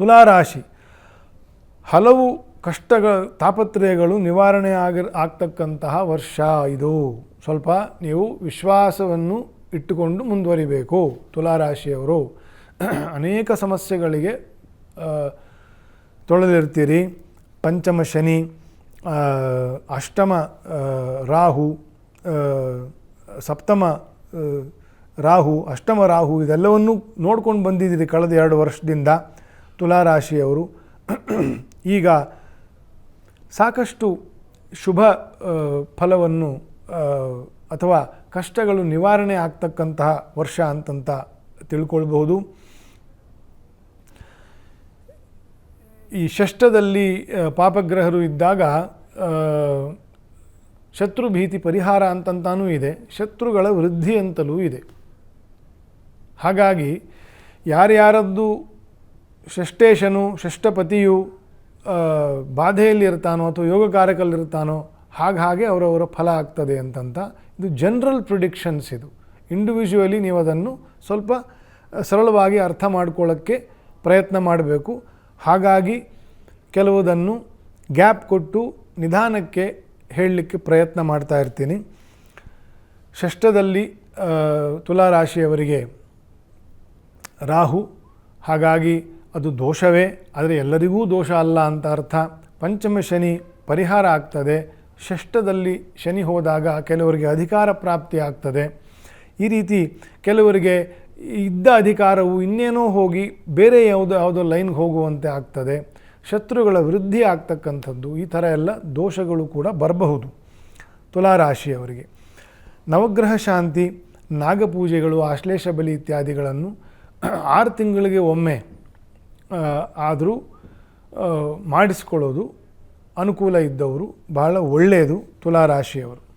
ತುಲಾರಾಶಿ. ಹಲವು ಕಷ್ಟಗಳ ತಾಪತ್ರಯಗಳು ನಿವಾರಣೆ ಆಗಿ ಆಗ್ತಕ್ಕಂತಹ ವರ್ಷ ಇದು. ಸ್ವಲ್ಪ ನೀವು ವಿಶ್ವಾಸವನ್ನು ಇಟ್ಟುಕೊಂಡು ಮುಂದುವರಿಬೇಕು ತುಲಾರಾಶಿಯವರು. ಅನೇಕ ಸಮಸ್ಯೆಗಳಿಗೆ ತೊಳೆದಿರ್ತೀರಿ ಪಂಚಮ ಶನಿ ಅಷ್ಟಮ ರಾಹು ಸಪ್ತಮ ರಾಹು, ಅಷ್ಟಮ ರಾಹು, ಇದೆಲ್ಲವನ್ನೂ ನೋಡ್ಕೊಂಡು ಬಂದಿದ್ದೀರಿ ಕಳೆದ ಎರಡು ವರ್ಷದಿಂದ. ತುಲಾರಾಶಿಯವರು. ಈಗ ಸಾಕಷ್ಟು ಶುಭ ಫಲವನ್ನು ಅಥವಾ ಕಷ್ಟಗಳು ನಿವಾರಣೆ ಆಗ್ತಕ್ಕಂತಹ ವರ್ಷ ಅಂತಂತ ತಿಳ್ಕೊಳ್ಬಹುದು. ಈ ಷಷ್ಠದಲ್ಲಿ ಪಾಪಗ್ರಹರು ಇದ್ದಾಗ ಶತ್ರು ಭೀತಿ ಪರಿಹಾರ ಅಂತಂತಾನೂ ಇದೆ. ಶತ್ರುಗಳ ವೃದ್ಧಿ ಅಂತಲೂ ಇದೆ. ಹಾಗಾಗಿ ಯಾರ್ಯಾರದ್ದು ಷಷ್ಠೇಶನು ಷಷ್ಠಪತಿಯು ಆ, ಬಾಧೆಯಲ್ಲಿರ್ತಾನೋ ಅಥವಾ ಯೋಗಕಾರಕಲ್ಲಿರ್ತಾನೋ ಹಾಗೆ ಅವರವರ ಫಲ ಆಗ್ತದೆ ಅಂತಂತ ಇದು ಜನರಲ್ ಪ್ರಿಡಿಕ್ಷನ್ಸ್ ಇದು. ಇಂಡಿವಿಜುವಲಿ ನೀವು ಅದನ್ನು ಸ್ವಲ್ಪ ಸರಳವಾಗಿ ಅರ್ಥ ಮಾಡ್ಕೊಳ್ಳೋಕ್ಕೆ ಪ್ರಯತ್ನ ಮಾಡಬೇಕು. ಹಾಗಾಗಿ ಕೆಲವುದನ್ನು ಗ್ಯಾಪ್ ಕೊಟ್ಟು ನಿಧಾನಕ್ಕೆ ಹೇಳಲಿಕ್ಕೆ ಪ್ರಯತ್ನ ಮಾಡ್ತಾ ಇರ್ತೀನಿ. ಷಷ್ಠದಲ್ಲಿ ತುಲಾರಾಶಿಯವರಿಗೆ ರಾಹು ಹಾಗಾಗಿ ಅದು ದೋಷವೇ? ಆದರೆ ಎಲ್ಲರಿಗೂ ದೋಷ ಅಲ್ಲ ಅಂತ ಅರ್ಥ. ಪಂಚಮ ಶನಿ ಪರಿಹಾರ ಆಗ್ತದೆ. ಷಷ್ಠದಲ್ಲಿ ಶನಿ ಹೋದಾಗ ಕೆಲವರಿಗೆ ಅಧಿಕಾರ ಪ್ರಾಪ್ತಿ ಆಗ್ತದೆ. ಈ ರೀತಿ ಕೆಲವರಿಗೆ ಇದ್ದ ಅಧಿಕಾರವು ಇನ್ನೇನೋ ಹೋಗಿ ಬೇರೆ ಯಾವುದೋ ಯಾವುದೋ ಲೈನ್ಗೆ ಹೋಗುವಂತೆ ಆಗ್ತದೆ. ಶತ್ರುಗಳ ವೃದ್ಧಿ ಆಗ್ತಕ್ಕಂಥದ್ದು, ಈ ಥರ ಎಲ್ಲ ದೋಷಗಳು ಕೂಡ ಬರಬಹುದು ತುಲಾರಾಶಿಯವರಿಗೆ. ನವಗ್ರಹ ಶಾಂತಿ, ನಾಗಪೂಜೆಗಳು, ಆಶ್ಲೇಷ ಬಲಿ ಇತ್ಯಾದಿಗಳನ್ನು ಆರು ತಿಂಗಳಿಗೆ ಒಮ್ಮೆ ಆದರೂ ಮಾಡಿಸ್ಕೊಳ್ಳೋದು ಅನುಕೂಲ ಇದ್ದವರು ಬಹಳ ಒಳ್ಳೆಯದು ತುಲಾರಾಶಿಯವರು.